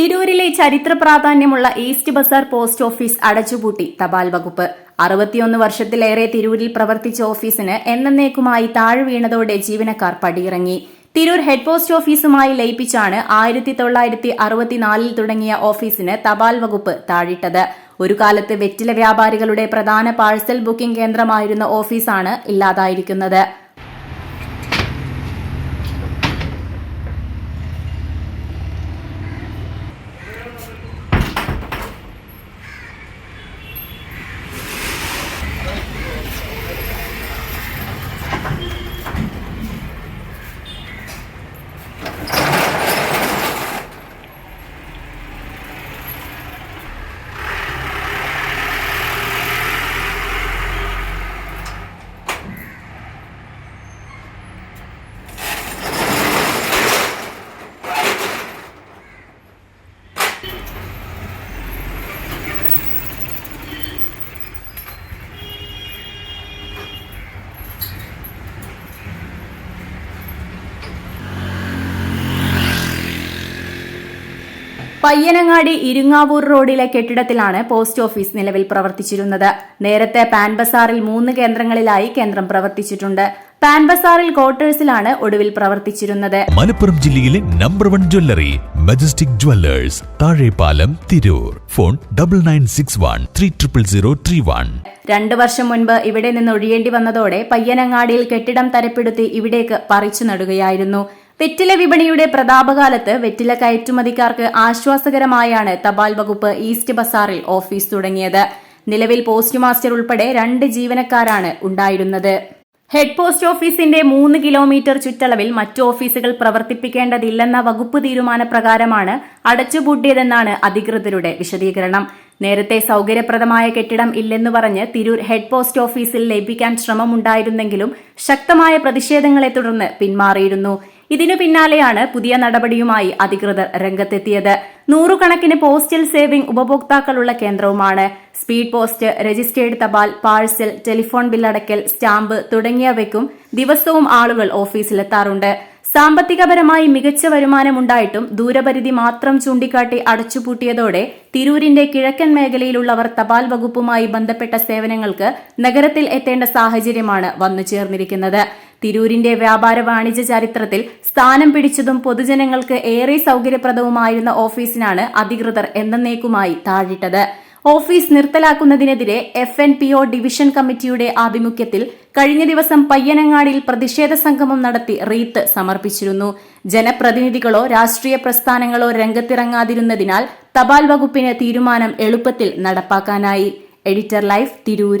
തിരൂരിലെ ചരിത്ര പ്രാധാന്യമുള്ള ഈസ്റ്റ് ബസാർ പോസ്റ്റ് ഓഫീസ് അടച്ചുപൂട്ടി തപാൽ വകുപ്പ്. അറുപത്തിയൊന്ന് വർഷത്തിലേറെ തിരൂരിൽ പ്രവർത്തിച്ച ഓഫീസിന് എന്നേക്കുമായി താഴ് വീണതോടെ ജീവനക്കാർ പടിയിറങ്ങി. തിരൂർ ഹെഡ് പോസ്റ്റ് ഓഫീസുമായി ലയിപ്പിച്ചാണ് ആയിരത്തി തൊള്ളായിരത്തി അറുപത്തിനാലിൽ തുടങ്ങിയ ഓഫീസിന് തപാൽ വകുപ്പ് താഴിട്ടത്. ഒരു കാലത്ത് വെറ്റില വ്യാപാരികളുടെ പ്രധാന പാഴ്സൽ ബുക്കിംഗ് കേന്ദ്രമായിരുന്ന ഓഫീസാണ് ഇല്ലാതായിരിക്കുന്നത്. പയ്യനങ്ങാടി ഇരുങ്ങാവൂർ റോഡിലെ കെട്ടിടത്തിലാണ് പോസ്റ്റ് ഓഫീസ് നിലവിൽ പ്രവർത്തിച്ചിരുന്നത്. നേരത്തെ പാൻ ബസാറിൽ മൂന്ന് കേന്ദ്രങ്ങളിലായി കേന്ദ്രം പ്രവർത്തിച്ചിട്ടുണ്ട്. പാൻ ബസാറിൽ ക്വാർട്ടേഴ്സിലാണ് ഒടുവിൽ പ്രവർത്തിച്ചിരുന്നത്. മലപ്പുറം ജില്ലയിലെ number one jewellery Majestic Jewellers Thazhepalam Tirur. Phone double nine six one three triple zero three one രണ്ടു വർഷം മുൻപ് ഇവിടെ നിന്ന് ഒഴിയേണ്ടി വന്നതോടെ പയ്യനങ്ങാടിയിൽ കെട്ടിടം തരപ്പെടുത്തി ഇവിടേക്ക് പറിച്ചു നടുകയായിരുന്നു. വെറ്റില വിപണിയുടെ പ്രതാപകാലത്ത് വെറ്റില കയറ്റുമതിക്കാർക്ക് ആശ്വാസകരമായാണ് തപാൽ വകുപ്പ് ഈസ്റ്റ് ബസാറിൽ ഓഫീസ് തുടങ്ങിയത്. നിലവിൽ പോസ്റ്റ് മാസ്റ്റർ ഉൾപ്പെടെ രണ്ട് ജീവനക്കാരാണ് ഉണ്ടായിരുന്നത്. ഹെഡ് പോസ്റ്റ് ഓഫീസിന്റെ മൂന്ന് കിലോമീറ്റർ ചുറ്റളവിൽ മറ്റു ഓഫീസുകൾ പ്രവർത്തിപ്പിക്കേണ്ടതില്ലെന്ന വകുപ്പ് തീരുമാനപ്രകാരമാണ് അടച്ചുപൂട്ടിയതെന്നാണ് അധികൃതരുടെ വിശദീകരണം. നേരത്തെ സൗകര്യപ്രദമായ കെട്ടിടം ഇല്ലെന്ന് പറഞ്ഞ് തിരൂർ ഹെഡ് പോസ്റ്റ് ഓഫീസിൽ ലയിപ്പിക്കാൻ ശ്രമമുണ്ടായിരുന്നെങ്കിലും ശക്തമായ പ്രതിഷേധങ്ങളെ തുടർന്ന് പിന്മാറിയിരുന്നു. ഇതിനു പിന്നാലെയാണ് പുതിയ നടപടിയുമായി അധികൃതർ രംഗത്തെത്തിയത്. നൂറുകണക്കിന് പോസ്റ്റൽ സേവിംഗ് ഉപഭോക്താക്കളുള്ള കേന്ദ്രവുമാണ്. സ്പീഡ് പോസ്റ്റ് രജിസ്റ്റേർഡ് തപാൽ പാഴ്സൽ ടെലിഫോൺ ബില്ലടക്കൽ സ്റ്റാമ്പ് തുടങ്ങിയവയ്ക്കും ദിവസവും ആളുകൾ ഓഫീസിലെത്താറുണ്ട്. സാമ്പത്തികപരമായി മികച്ച വരുമാനമുണ്ടായിട്ടും ദൂരപരിധി മാത്രം ചൂണ്ടിക്കാട്ടി അടച്ചുപൂട്ടിയതോടെ തിരൂരിന്റെ കിഴക്കൻ മേഖലയിലുള്ളവർ തപാൽ വകുപ്പുമായി ബന്ധപ്പെട്ട സേവനങ്ങൾക്ക് നഗരത്തിൽ എത്തേണ്ട സാഹചര്യമാണ് വന്നു ചേർന്നിരിക്കുന്നത് തിരൂരിന്റെ വ്യാപാര വാണിജ്യ ചരിത്രത്തിൽ സ്ഥാനം പിടിച്ചതും പൊതുജനങ്ങൾക്ക് ഏറെ സൗകര്യപ്രദവുമായിരുന്ന ഓഫീസിനാണ് അധികൃതർ എന്നേക്കുമായി താഴിട്ടത്. Office നിർത്തലാക്കുന്നതിനെതിരെ F N P O division കമ്മിറ്റിയുടെ ആഭിമുഖ്യത്തിൽ കഴിഞ്ഞ ദിവസം പയ്യനങ്ങാടിയിൽ പ്രതിഷേധ സംഗമം നടത്തി റീത്ത് സമർപ്പിച്ചിരുന്നു. ജനപ്രതിനിധികളോ രാഷ്ട്രീയ പ്രസ്ഥാനങ്ങളോ രംഗത്തിറങ്ങാതിരുന്നതിനാൽ തപാൽ വകുപ്പിന് തീരുമാനം എളുപ്പത്തിൽ നടപ്പാക്കാനായി. Editor life Tirur